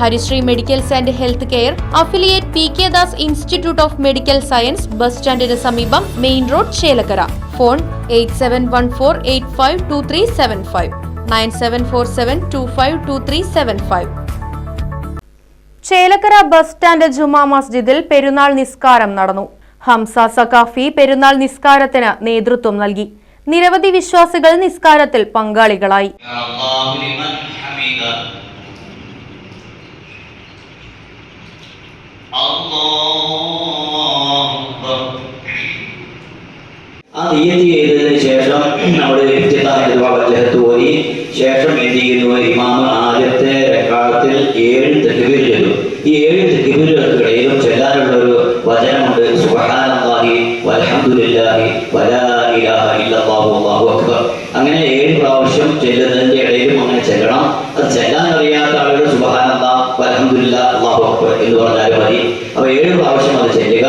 Harisree medicals and health care affiliate P K Das institute of medical science bus സ്റ്റാൻഡിന് സമീപം main road Chelakkara. Phone eight seven one four eight five two three seven five. Nine seven four seven two five two three seven five. Chelakkara bus stand ജുമാ മസ്ജിദിൽ പെരുന്നാൾ നിസ്കാരം നടന്നു. ഹംസ സഖാഫി പെരുന്നാൾ നിസ്കാരത്തിന് നേതൃത്വം നൽകി. നിരവധി വിശ്വാസികൾ നിസ്കാരത്തിൽ പങ്കാളികളായി. ആ നിയതി ചെയ്തതിന് ശേഷം നമ്മൾ ഭാഗത്തേക്ക് പോയി. ശേഷം എന്ത് ചെയ്യുന്നു? ഇമാമ ആദ്യത്തെ രക്കാലത്തിൽ ഏഴ് തെക്കുബീർ ചെല്ലും ഈ ഏഴ് തെക്കുബീരുകൾക്കിടയിലും ചെല്ലാനുള്ള ഒരു വചനമുണ്ട്. സുബ്ഹാനല്ലാഹി വൽഹംദുലില്ലാഹി വലാ ഇലാഹ ഇല്ലല്ലാഹു അല്ലാഹു അക്ബർ. അങ്ങനെ ഏഴ് പ്രാവശ്യം ചെല്ലുന്നതിന്റെ ഇടയിലും അങ്ങനെ ചെല്ലണം. അത് ചെല്ലാൻ അറിയാത്ത ആളുകൾ സുബ്ഹാനല്ലാഹ് വൽഹംദുലില്ലാ അല്ലാഹു അക്ബർ എന്ന് പറഞ്ഞാൽ മതി. അപ്പോൾ ഏഴ് പ്രാവശ്യം അത് ചെല്ലുക.